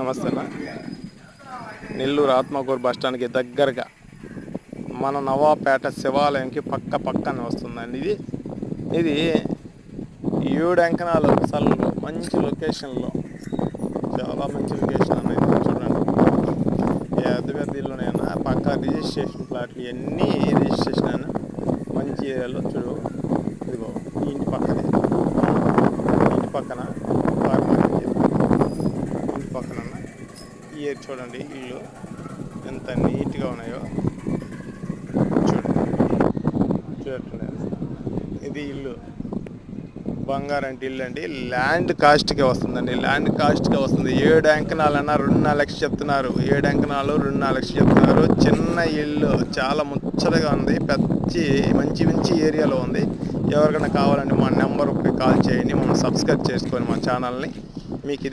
నమస్తే అన్న. నెల్లూరు ఆత్మకూరు బస్టాండ్కి దగ్గరగా మన నవాపేట శివాలయంకి పక్క పక్కన వస్తుందండి ఇది. ఇది ఏడు అంకణాలు అసలు మంచి లొకేషన్లో చాలా మంచి లొకేషన్ అనేది చూడండి. పెద్ద పెద్ద ఇల్లునైనా పక్క రిజిస్ట్రేషన్ ప్లాట్లు ఇవన్నీ రిజిస్ట్రేషన్ అయినా మంచి ఏరియాలో చూడు. ఇదిగో ఇంటి పక్కనే. ఇంటి పక్కన కార్ పార్కింగ్ ఇంటి పక్కన ఇయర్ చూడండి ఇల్లు. ఎంత నీట్గా ఉన్నాయో. చూడండి. ఇది ఇల్లు. బంగారం అంటే ఇల్లు అండి. ల్యాండ్ కాస్ట్కే వస్తుందండి. ల్యాండ్ కాస్ట్కే వస్తుంది. ఏడు అంకనాలన్నా రెండున్నర లక్షలు చెప్తున్నారు. ఏడు అంకనాలు రెండున్నర లక్షలు చెప్తున్నారు. చిన్న ఇల్లు. చాలా ముచ్చటగా ఉంది. పెద్ద మంచి మంచి ఏరియాలో ఉంది. ఎవరికైనా కావాలంటే మా నెంబర్కి కాల్ చేయండి. మనం సబ్స్క్రైబ్ చేసుకొని మా ఛానల్ని. మీకు